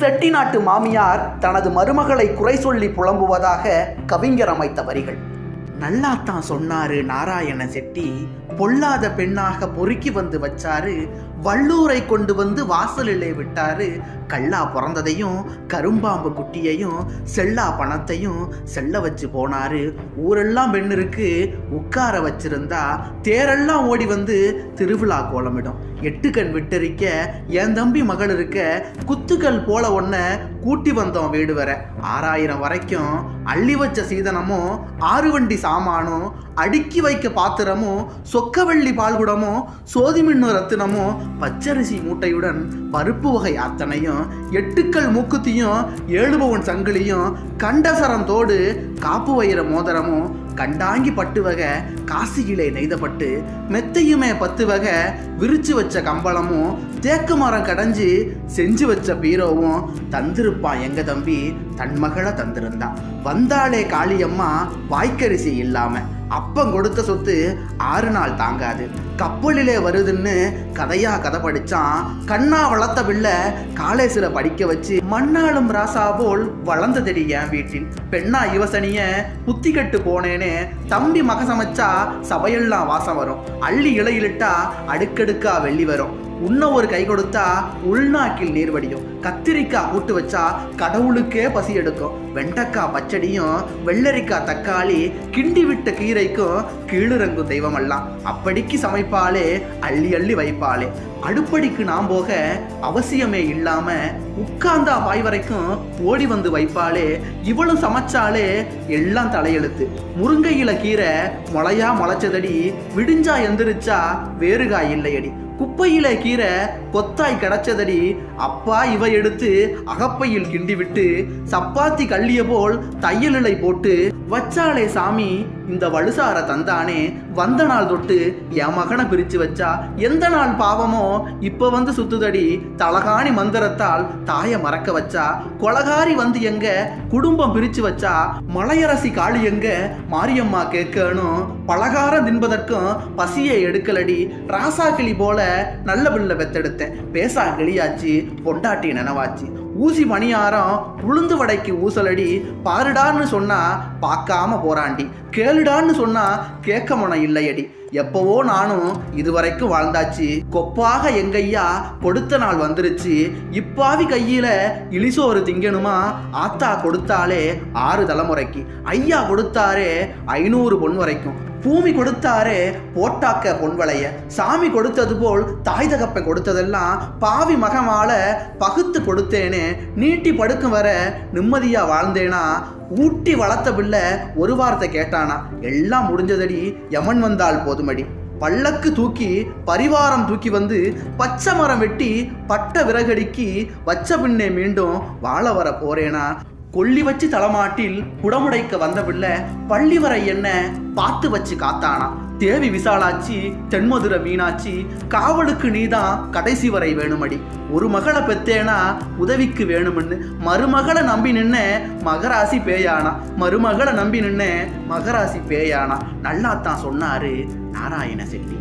செட்டிநாட்டு மாமியார் தனது மருமகளை குறை சொல்லி புலம்புவதாக கவிஞர் அமைத்த வரிகள். நல்லாத்தான் சொன்னாரு நாராயண செட்டி பொல்லாத பெண்ணாக பொறுக்கி வந்து வச்சாரு வள்ளூரை கொண்டு வந்து வாசலிலே விட்டாரு. கல்லா பிறந்ததையும் கரும்பாம்பு குட்டியையும் செல்லா பணத்தையும் செல்ல வச்சு போனாரு. ஊரெல்லாம் பெண்ணிற்கு உட்கார வச்சிருந்தா தேரெல்லாம் ஓடி வந்து திருவிழா கோலமிடும். எட்டு கண் விட்டரிக்க என் தம்பி மகள் இருக்க குத்துக்கள் போல ஒன்ன கூட்டி வந்தோம் வீடு வர. ஆறாயிரம் வரைக்கும் அள்ளி வச்ச சீதனமும் ஆறு வண்டி சாமானும் அடுக்கி வைக்க பாத்திரமும் சொக்கவள்ளி பால்குடமும் சோதிமின்னு ரத்தினமும் பச்சரிசி மூட்டையுடன் பருப்பு வகை அத்தனையும் எட்டுக்கள் மூக்குத்தியும் ஏழுபவன் சங்கிலியும் கண்டசரந்தோடு காப்பு வயிற மோதிரமும் கண்டாங்கி பட்டு வகை காசியிலே நெய்தப்பட்டு மெத்தையுமே பத்து வகை விரிச்சு வச்ச கம்பளமும் தேக்கு மரம் கடைஞ்சு செஞ்சு வச்ச பீரோவும் தந்திருப்பான் எங்க தம்பி? தன் மகளை தந்திருந்தான் வந்தாளே காளியம்மா வாய்க்கரிசி இல்லாம. அப்பம் கொடுத்த சொத்து ஆறு நாள் தாங்காது. கப்பலிலே வருதுன்னு கதையா கதை படிச்சான். கண்ணா வளர்த்த பிள்ளை காலேசில படிக்க வச்சு மண்ணாளும் ராசா போல் வளர்ந்ததடி என் வீட்டில். பெண்ணா யுவசனிய புத்தி கட்டு போனேனே தம்பி மக சமைச்சா சபையெல்லாம் வாசம் வரும். அள்ளி இலையிலிட்டா அடுக்கடுக்கா வெள்ளி வரும். உன்ன ஒரு கை கொடுத்தா உள்நாக்கில் நீர் வடியும். கத்திரிக்காய் கூட்டு வச்சா கடவுளுக்கே பசி எடுக்கும். வெண்டைக்காய் பச்சடியும் வெள்ளரிக்காய் தக்காளி கிண்டி விட்ட கீரைக்கும் கீழிறங்கும் தெய்வமெல்லாம். அப்படிக்கு சமைப்பாளே அள்ளி அள்ளி வைப்பாளே. அடுப்படிக்கு நாம் போக அவசியமே இல்லாம உட்கார்ந்தா வாய் வரைக்கும் ஓடி வந்து வைப்பாளே. இவளும் சமைச்சாலே எல்லாம் தலையெழுத்து. முருங்கையில கீரை முளையா முளைச்சதடி விடிஞ்சா எந்திரிச்சா வேறுகாய் இல்லையடி. குப்பையில கீரை கொத்தாய் கிடைச்சதடி அப்பா இவ எடுத்து அகப்பையில் கிண்டி விட்டு சப்பாத்தி கள்ளிய போல் தையலிலை போட்டு வச்சாளே சாமி இந்த வலுசார தந்தானே வந்த நாள் தொட்டு என் மகனை பிரிச்சு வச்சா எந்த நாள் பாவமோ இப்ப வந்து சுத்துதடி தலகாணி மந்திரத்தால் தாய மறக்க வச்சா கொலகாரி வந்து எங்க குடும்பம் பிரிச்சு வச்சா மலையரசி காளி எங்க மாரியம்மா கேட்கணும் பலகாரம் தின்பதற்கும் பசியை எடுக்கலடி ராசா கிளி போல நல்ல பிள்ளை பெத்தெடுத்தேன். பேசா கிளியாச்சு பொண்டாட்டி நினைவாச்சு. ஊசி மணியாரம் உளுந்து வடைக்கு ஊசலடி பாருடான்னு சொன்னா பார்க்காம போறாண்டி. கேளுடான்னு சொன்னா கேட்க மனம் இல்லையடி. எப்பவோ நானும் இதுவரைக்கும் வாழ்ந்தாச்சு. கொப்பாக எங்கையா கொடுத்த நாள் வந்துருச்சு. இப்பாவி கையில இலிசோறு திங்கணுமா? ஆத்தா கொடுத்தாலே ஆறு தலைமுறைக்கு. ஐயா கொடுத்தாரே ஐநூறு பொன் வரைக்கும். பூமி கொடுத்தாரே போட்டாக்க பொன்வளைய சாமி கொடுத்தது போல் தாய் தகப்பன் கொடுத்ததெல்லாம் பாவி மகமால பகுத்து கொடுத்தேனே. நீட்டி படுக்கும் வர நிம்மதியா வாழ்ந்தேனா? ஊட்டி வளர்த்த பிள்ளை ஒரு வார்த்தை கேட்டானா? எல்லாம் முடிஞ்சதடி யமன் வந்தால் போதுமடி. பல்லக்கு தூக்கி பரிவாரம் தூக்கி வந்து பச்சை மரம் வெட்டி பட்ட விறகடிக்கி வச்ச பின்னே மீண்டும் வாழ வர போறேனா? கொல்லி வச்சு தலமாட்டில் குடமுடைக்க வந்த பிள்ளை பள்ளி வரை என்ன பார்த்து வச்சு காத்தானா? தேவி விசாலாச்சி தென்மதுர மீனாட்சி காவலுக்கு நீதான் கடைசி வரை வேணுமடி. ஒரு மகளை பெத்தேனா உதவிக்கு வேணும்னு மருமகளை நம்பி நின்ன மகராசி பேயானா. மருமகளை நம்பி நின்ன மகராசி பேயானா. நல்லாத்தான் சொன்னாரு நாராயண செட்டி